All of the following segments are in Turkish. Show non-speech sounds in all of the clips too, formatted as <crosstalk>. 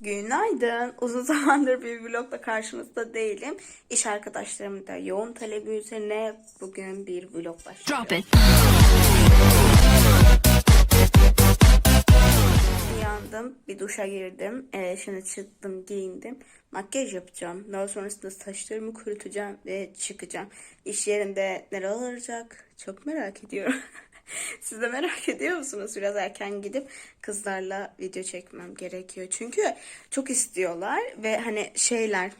Günaydın. Uzun <laughs> zamandır bir vlogla karşınızda değilim. İş arkadaşlarım da yoğun talebi üzerine bugün bir vlog başlıyor. Drop it. Uyandım, bir duşa girdim. Ee, şimdi çıktım, giyindim. Makyaj yapacağım. Daha sonrasında saçlarımı kurutacağım ve çıkacağım. İş yerinde neler olacak çok merak ediyorum. <laughs> <laughs> Siz de merak ediyor musunuz? Biraz erken gidip kızlarla video çekmem gerekiyor. Çünkü çok istiyorlar ve hani şeyler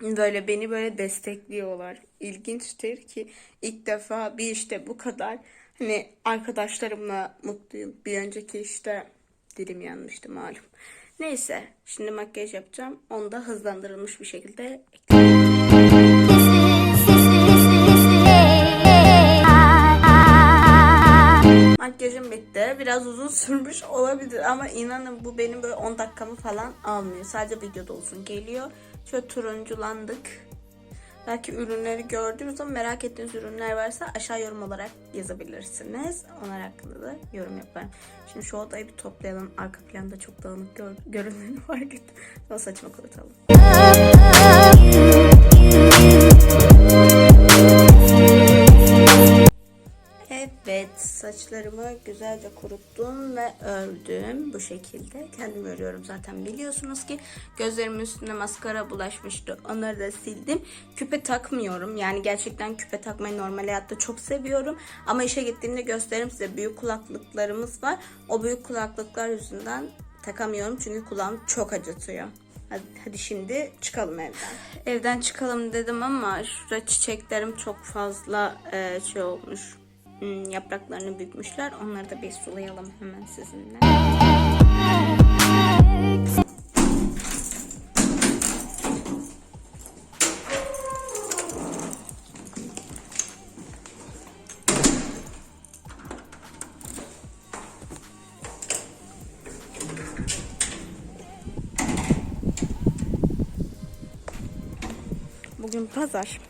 böyle beni böyle destekliyorlar. İlginçtir ki ilk defa bir işte bu kadar hani arkadaşlarımla mutluyum. Bir önceki işte dilim yanmıştı malum. Neyse şimdi makyaj yapacağım. Onu da hızlandırılmış bir şekilde Makyajım bitti. Biraz uzun <laughs> sürmüş olabilir ama inanın bu benim böyle 10 dakikamı falan almıyor. Sadece videoda olsun geliyor. Şöyle turunculandık. Belki ürünleri gördüğünüz zaman merak ettiğiniz ürünler varsa aşağı yorum olarak yazabilirsiniz. Onlar hakkında da yorum yaparım. Şimdi şu odayı bir toplayalım. Arka planda çok dağınık gör göründüğünü fark <laughs> ettim. Sonra saçımı kurutalım. Evet saçlarımı güzelce kuruttum ve ördüm bu şekilde. Kendim örüyorum zaten biliyorsunuz ki gözlerimin üstüne maskara bulaşmıştı. Onları da sildim. Küpe takmıyorum. Yani gerçekten küpe takmayı normal hayatta çok seviyorum. Ama işe gittiğimde gösteririm size büyük kulaklıklarımız var. O büyük kulaklıklar yüzünden takamıyorum çünkü kulağım çok acıtıyor. Hadi, hadi şimdi çıkalım evden. Evden çıkalım dedim ama şurada çiçeklerim çok fazla e, şey olmuş. Hmm, yapraklarını bükmüşler. Onları da bir sulayalım hemen sizinle. Bugün pazar.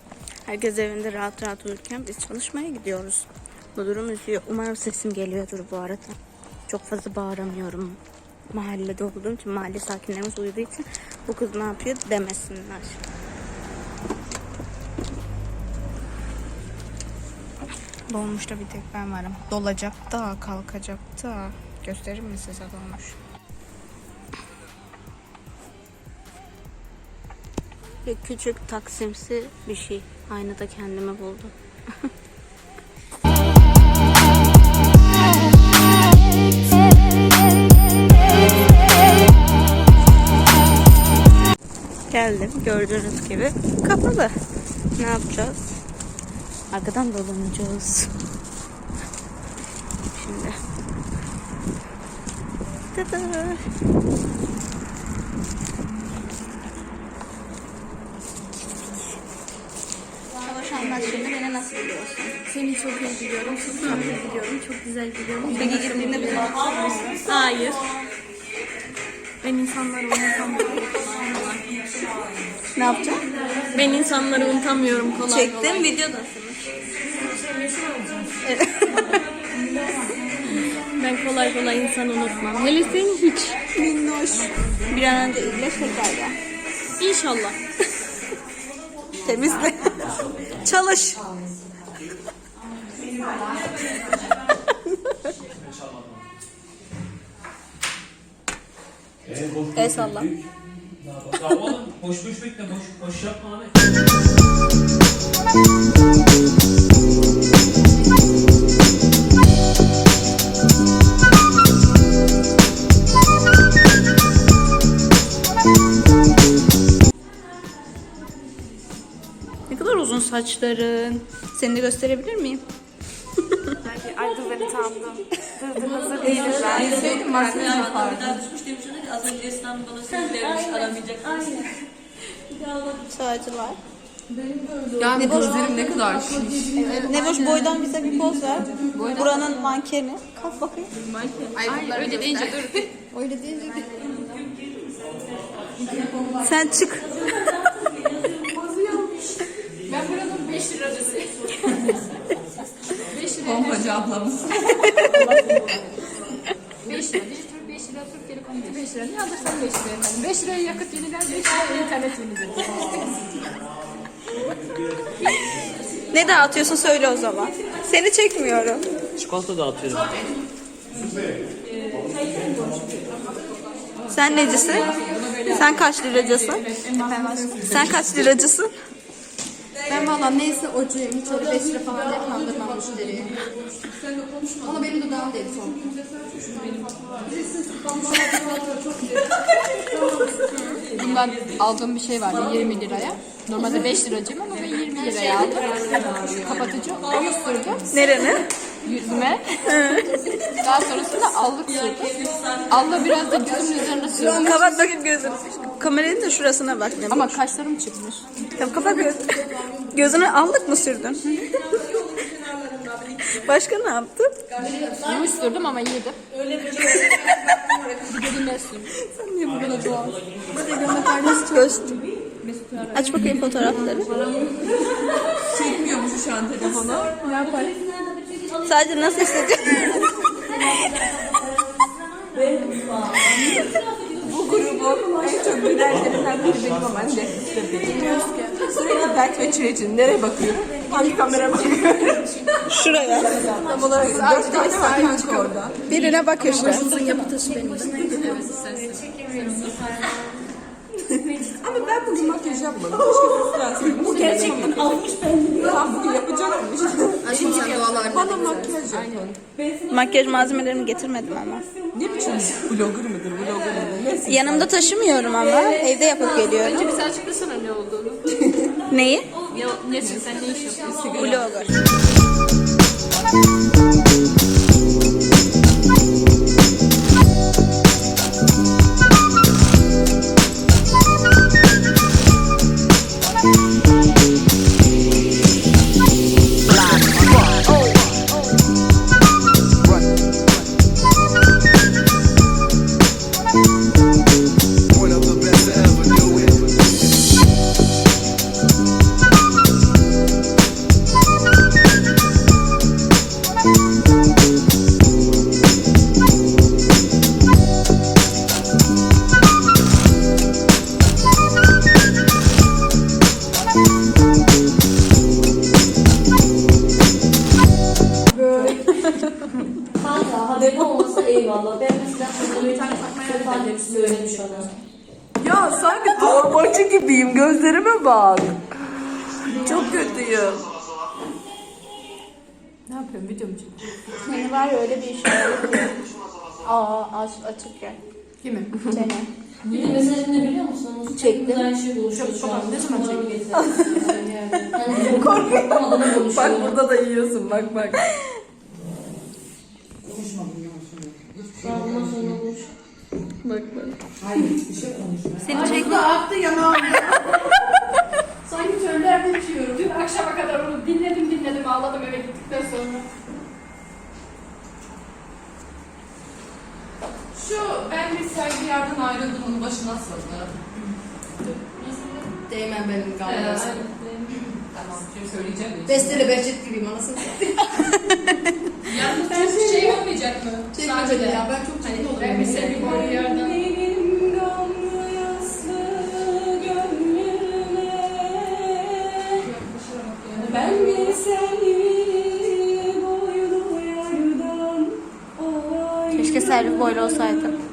Herkes evinde rahat rahat uyurken biz çalışmaya gidiyoruz. Bu durum üzüyor. Umarım sesim geliyordur bu arada. Çok fazla bağıramıyorum. Mahallede olduğum için, mahalle sakinlerimiz uyuduğu için bu kız ne yapıyor demesinler. Dolmuşta bir tek ben varım. Dolacak da, kalkacak da. Gösterir mi size dolmuş? Bir küçük taksimsi bir şey. Aynada kendimi buldum. <laughs> Geldim gördüğünüz gibi kapalı. Ne yapacağız? Arkadan dolanacağız. Şimdi. Tada. Savaş şimdi beni nasıl biliyorsun? Seni çok iyi biliyorum, çok tatlı biliyorum, çok güzel biliyorum. Peki gittiğinde beni? Hayır. Ben insanları unutamıyorum. Ne yapacağım? Ben insanları unutamıyorum kolay kolay. Çektim videodasınız. <laughs> Ben kolay kolay insan unutmam. Hele seni hiç. Minnoş. Bir an önce iyileş tekrar gel. İnşallah. <laughs> Temizle. Çalış. <laughs> El salla. Ya oğlum boş boş bekle boş boş yapma abi. Ne kadar uzun saçların. Seni de gösterebilir miyim? Ay dur hazır değilim ben. Söyleyeyim makyaj yapardım. düşmüş demiş ona az önce İstanbul'da söylemiş aramayacak. Sağcılar. Yani gözlerim ne kadar şiş. Evet, Nevoş boydan bize bir poz ver. Buranın mankeni. Kalk bakayım. Ay <laughs> öyle deyince dur. Sen çık. <laughs> Ben buranın 5 liracısı. 5 lira. Pompacı ablamız. 5 lira. Dijital 5 lira. Türk Telekom 5 lira. Ne alırsan 5 lira. beyefendi. 5 liraya yakıt yeniler, 5 liraya internet yenilir. Ne dağıtıyorsun söyle o zaman. Seni çekmiyorum. Çikolata dağıtıyorum. Sen necisin? Sen kaç liracısın? Sen kaç liracısın? Ben valla neyse ocuyum. Hiç öyle 5 lira falan diye kandırmam müşteriyi. Ama benim dudağım değil son. Bundan aldığım bir şey vardı 20 liraya. Normalde 5 liracıyım ama ben 20 liraya aldım. Kapatıcı. Onu sürdüm Nereni? yüzüme. Daha sonrasında allık sürdüm. Allığı biraz da gözümün üzerine sürdüm. Kapat bakayım gözünü. Kameranın da şurasına bak. Ne Ama kaşlarım çıkmış. Tamam kapat göz. Gözüne allık mı sürdün? <laughs> Başka ne yaptın? Ruj sürdüm ama yedim. Öyle bir şey. Gözüme sürdüm. Sen niye bu kadar doğal? Aç bakayım fotoğrafları. Çekmiyormuş şu an telefonu. Sadece nasıl hissediyorsun? Bu grubun en çok gülenlerinden biri benim ama ben de Bilmiyoruz ki. Sürekli dert ve çile için nereye bakıyorum? Hangi kamera bakıyorum? Şuraya. Tam olarak dört tane var kanka orada. Birine bak işte. Ama ben bugün makyaj yapmadım. Başka bir lazım. Bu gerçekten almış ben. Tamam bugün yapacakmış. Aşkım sen. Bana makyaj yapın. Makyaj malzemelerimi getirmedim ama. Ne biçim blogger mıdır, blogger mıdır? Neyse. Yanımda taşımıyorum ama. Evde yapıp geliyorum. Önce bize açıklasana ne olduğunu. <laughs> Neyi? Ne, nesin sen ne iş yapıyorsun? Blogger. Söylemiş ona. Ya sanki torbacı gibiyim. Gözlerime bak. Çok kötüyüm. Ne yapıyorum video mu çekiyorsun? Seni var ya öyle bir ki. Aa aç, açık ya. Kimi? Seni. Bir mesajını biliyor musunuz? Çektim. Çok güzel şey buluşuyoruz şu an. Ne zaman çektin? Korkuyorum. Bak burada da yiyorsun bak bak. Ben bundan sonra buluş. Seni çektim. Sanki çöllerde uçuyorum. Dün akşama kadar onu dinledim dinledim ağladım eve gittikten sonra. Şu ben bir sergilerden ayrıldım onun başı nasıldı? Değmem benim gamlarım. Tamam şimdi söyleyeceğim de. Besteli Behçet gibiyim anasını satayım. Keşke Serif boylu olsaydı.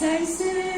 Bu can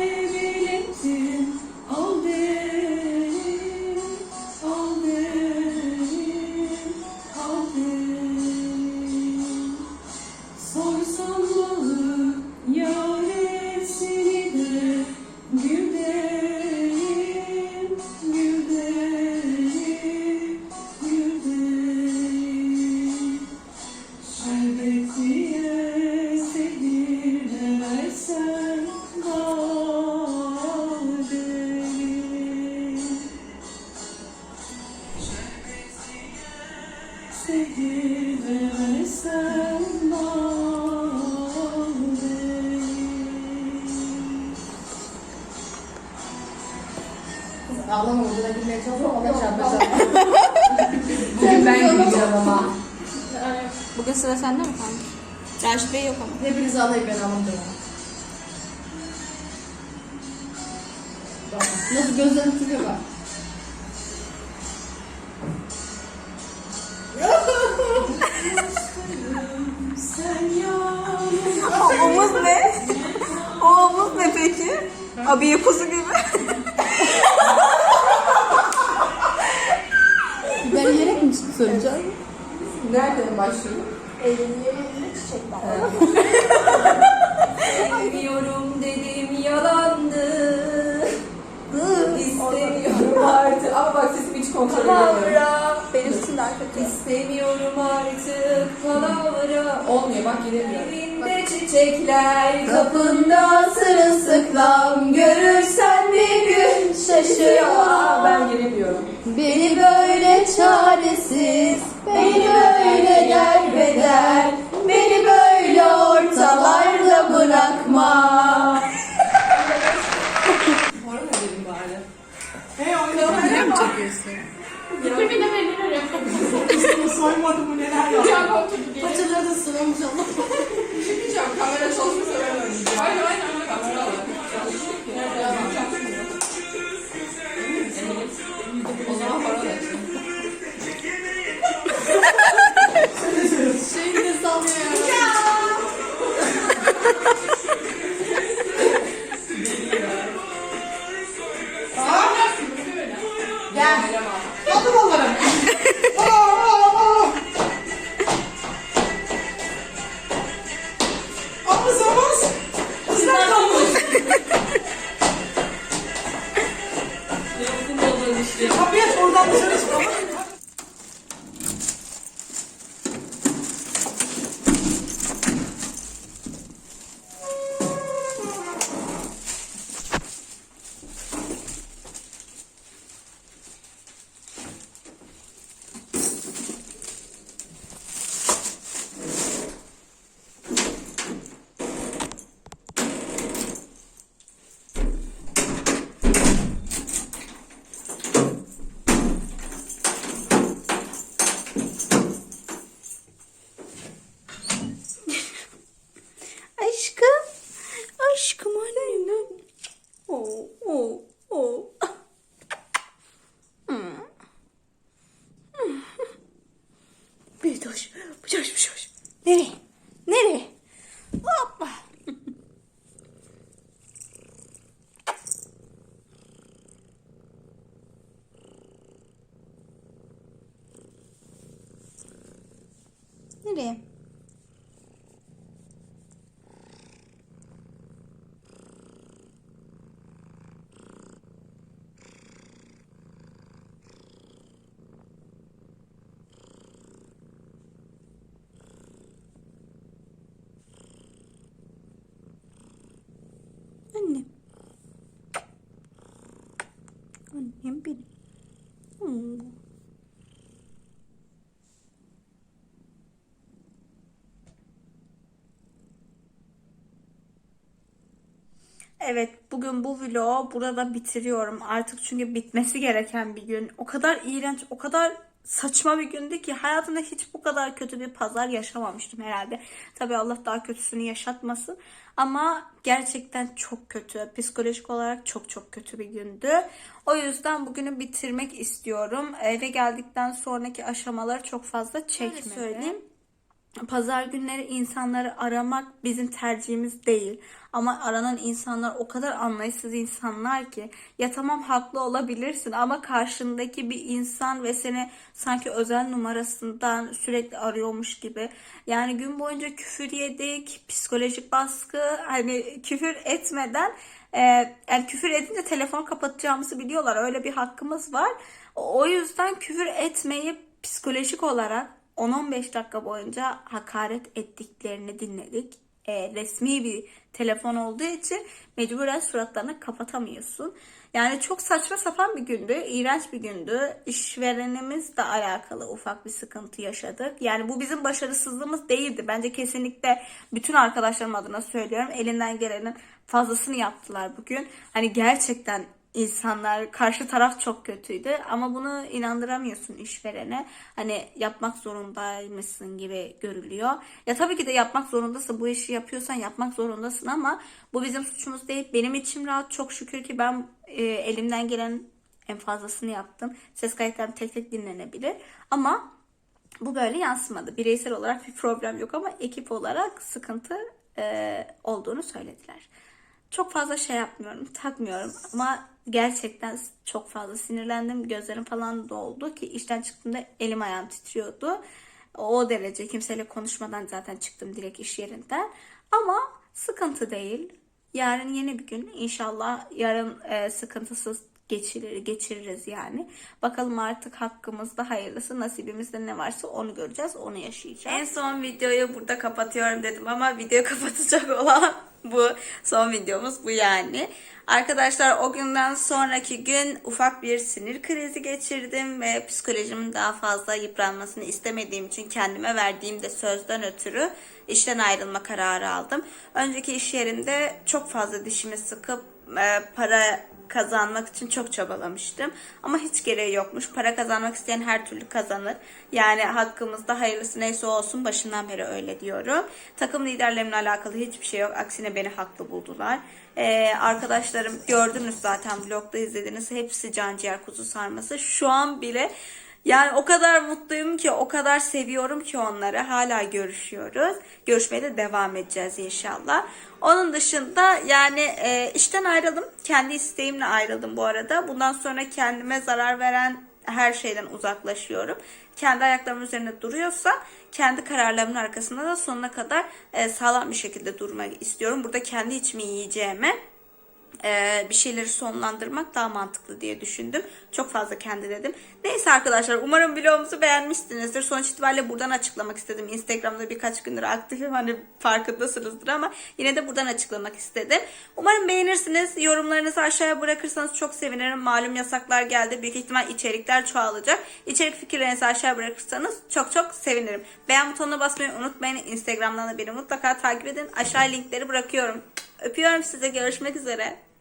Bugün sıra sende mi kanka? Raşit Bey yok ama. Hepiniz ağlayıp ben. Bak, Nasıl gözlerim tutuyor bak. O omuz ne? O omuz ne peki? Abiye kuzu gibi. Ben yiyerek mi söyleyeceğim? Nereden başlıyor? <laughs> Seviyorum dedim yalandı. İstemiyorum Artık ama bak sesimi hiç kontrol edemiyorum. palavra. Benim için daha kötü. İstemiyorum artık palavra. Olmuyor bak giremiyorum. Evinde çiçekler kapında sırılsıklam Görürsen bir gün şaşır Aa, ben giremiyorum. Beni böyle çaresiz Beni böyle derbeder Beni böyle ortalarda bırakma Sonra ne dedim bari? Soymadı bu neler yaptı. Paçaları da sıvamış ama. Nereye? Anne. Annem benim. Evet, bugün bu vlogu burada bitiriyorum. Artık çünkü bitmesi gereken bir gün. O kadar iğrenç, o kadar saçma bir gündü ki hayatımda hiç bu kadar kötü bir pazar yaşamamıştım herhalde. Tabii Allah daha kötüsünü yaşatmasın. Ama gerçekten çok kötü. Psikolojik olarak çok çok kötü bir gündü. O yüzden bugünü bitirmek istiyorum. Eve geldikten sonraki aşamaları çok fazla çekmedim. söyleyeyim. Pazar günleri insanları aramak bizim tercihimiz değil. Ama aranan insanlar o kadar anlayışsız insanlar ki ya tamam haklı olabilirsin ama karşındaki bir insan ve seni sanki özel numarasından sürekli arıyormuş gibi. Yani gün boyunca küfür yedik, psikolojik baskı, hani küfür etmeden e, yani küfür edince telefon kapatacağımızı biliyorlar. Öyle bir hakkımız var. O yüzden küfür etmeyip psikolojik olarak 10-15 dakika boyunca hakaret ettiklerini dinledik. E, resmi bir telefon olduğu için mecburen suratlarını kapatamıyorsun. Yani çok saçma sapan bir gündü. iğrenç bir gündü. İşverenimizle alakalı ufak bir sıkıntı yaşadık. Yani bu bizim başarısızlığımız değildi. Bence kesinlikle bütün arkadaşlarım adına söylüyorum. Elinden gelenin fazlasını yaptılar bugün. Hani gerçekten insanlar karşı taraf çok kötüydü ama bunu inandıramıyorsun işverene. Hani yapmak zorundaymışsın gibi görülüyor. Ya tabii ki de yapmak zorundasın. Bu işi yapıyorsan yapmak zorundasın ama bu bizim suçumuz değil. Benim içim rahat çok şükür ki ben e, elimden gelen en fazlasını yaptım. Ses kayıtlarım tek tek dinlenebilir. Ama bu böyle yansımadı. Bireysel olarak bir problem yok ama ekip olarak sıkıntı e, olduğunu söylediler. Çok fazla şey yapmıyorum, takmıyorum ama gerçekten çok fazla sinirlendim. Gözlerim falan doldu ki işten çıktığımda elim ayağım titriyordu. O derece kimseyle konuşmadan zaten çıktım direkt iş yerinden. Ama sıkıntı değil. Yarın yeni bir gün. İnşallah yarın e, sıkıntısız geçirir, geçiririz yani. Bakalım artık hakkımızda hayırlısı nasibimizde ne varsa onu göreceğiz, onu yaşayacağız. En son videoyu burada kapatıyorum dedim ama video <laughs> kapatacak olan bu. Son videomuz bu yani. Arkadaşlar o günden sonraki gün ufak bir sinir krizi geçirdim ve psikolojimin daha fazla yıpranmasını istemediğim için kendime verdiğim de sözden ötürü işten ayrılma kararı aldım. Önceki iş yerinde çok fazla dişimi sıkıp e, para kazanmak için çok çabalamıştım. Ama hiç gereği yokmuş. Para kazanmak isteyen her türlü kazanır. Yani hakkımızda hayırlısı neyse olsun başından beri öyle diyorum. Takım liderlerimle alakalı hiçbir şey yok. Aksine beni haklı buldular. Ee, arkadaşlarım gördünüz zaten vlogda izlediniz. Hepsi can ciğer kuzu sarması. Şu an bile yani o kadar mutluyum ki, o kadar seviyorum ki onları. Hala görüşüyoruz. Görüşmeye de devam edeceğiz inşallah. Onun dışında yani e, işten ayrıldım. Kendi isteğimle ayrıldım bu arada. Bundan sonra kendime zarar veren her şeyden uzaklaşıyorum. Kendi ayaklarımın üzerinde duruyorsa kendi kararlarımın arkasında da sonuna kadar e, sağlam bir şekilde durmak istiyorum. Burada kendi içimi yiyeceğime e, bir şeyleri sonlandırmak daha mantıklı diye düşündüm. Çok fazla kendi dedim. Neyse arkadaşlar umarım vlogumuzu beğenmişsinizdir. Sonuç itibariyle buradan açıklamak istedim. Instagram'da birkaç gündür aktifim hani farkındasınızdır ama yine de buradan açıklamak istedim. Umarım beğenirsiniz. Yorumlarınızı aşağıya bırakırsanız çok sevinirim. Malum yasaklar geldi. Büyük ihtimal içerikler çoğalacak. İçerik fikirlerinizi aşağıya bırakırsanız çok çok sevinirim. Beğen butonuna basmayı unutmayın. Instagram'dan da beni mutlaka takip edin. Aşağı linkleri bırakıyorum. Öpüyorum size. Görüşmek üzere.